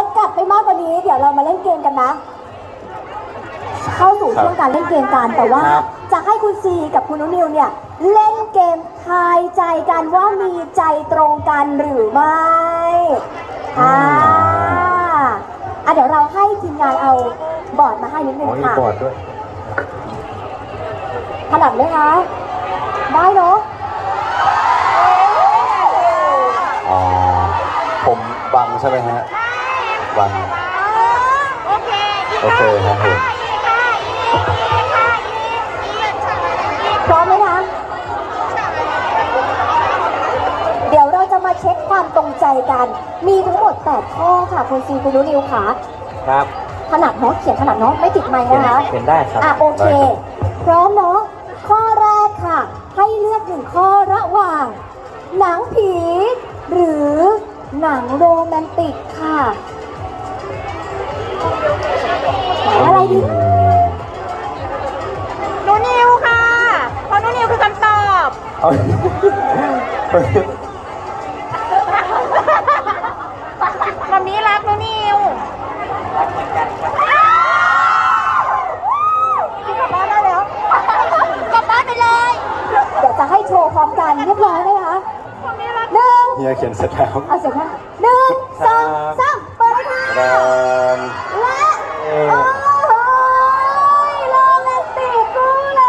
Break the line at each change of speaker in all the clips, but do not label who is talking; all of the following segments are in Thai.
วนกลับไปมากกว่านี้ เดี๋ยวเรามาเล่นเกมกันนะ เข้าสู่ช่วงการเล่นเกมกันแต่ว่า
ครับ
จะให้คุณซีกับคุณนุนิวเนี่ย เล่นเกมทายใจกันว่ามีใจตรงกันหรือไม่อ่าอะเดี๋ยวเราให้ทีมงานเอาบอร์ดมาให้นิดนึ
อ๋
ง
อมี
ค่ะ
บอร์ดด้วย
ถนัดไหมคะ ได้เนาะ
อ๋อ ผมบังใช่ไหมฮะ บัง
โอเค
โอเคครับผม
พร้อมไหมคะ เดี๋ยวเราจะมาเช็คความตรงใจกัน มีทั้งหมด 8 ข้อค่ะคุณซีคุณนุนิวค่ะ
ครับ
ถนัดเนาะเขียนถนัดเนาะไม่ติดไม้นะคะ
เห็นได้ครับ
อะโอเค
ได้ครับ
พร้อมเนาะข้อแรกค่ะ ให้เลือกหนึ่งข้อระหว่าง หนังผี หรือหนังโรแมนติกค่ะ หนังอะไรดี
หนูนิวค่ะเพราะหนูนิวคือคำตอบ
เอา
มัมมี่รักหนูนิวกลับบ้านได้แล้วกลับบ้านไปเลย
เดี๋ยวจะให้โชว์พร้อมกันเรียบร้อยไหมคะ
มัมมี่รัก
หนึ่ง
เฮียเขียนเสร็จแล้ว
เอาเสียงค่ะหนึ่งสองสามเปิดเลยค่ะ
แดน
และโอ้ยโรแมนติกกูเล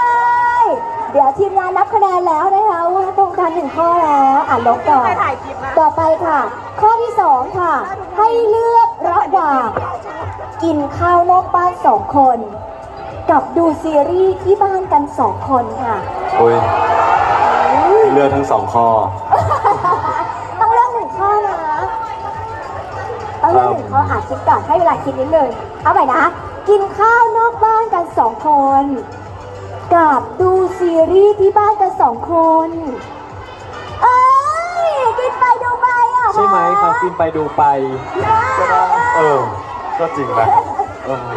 ย เดี๋ยวทีมงานนับคะแนนแล้วนะคะว่าตรงกันหนึ่ง ข้อแล้วอ่านลบก่อน
ไปถ่ายคลิปนะ
ต่อไปค่ะ ข้อที่สองค่ะ ให้เลือกระหว่างกินข้าวนอกบ้านสองคน กับดูซีรีส์ที่บ้านกันสองคนค่ะ
อุ้ยเลือกทั้งสองข้อ
ต้องเลือกหนึ่งข้อนะต้องเลือกหนึ่งข้ออ่านคิดก่อนให้เวลาคิดนิดนึงเอาไปนะ กินข้าวนอกบ้านกันสองคน กับดูซีรีส์ที่บ้านกันสองคน เอ้ยกินไปดูไปอะ
ใช่ไหมครับกินไปดูไป
ก็ได้เออ ก็จริงนะเออ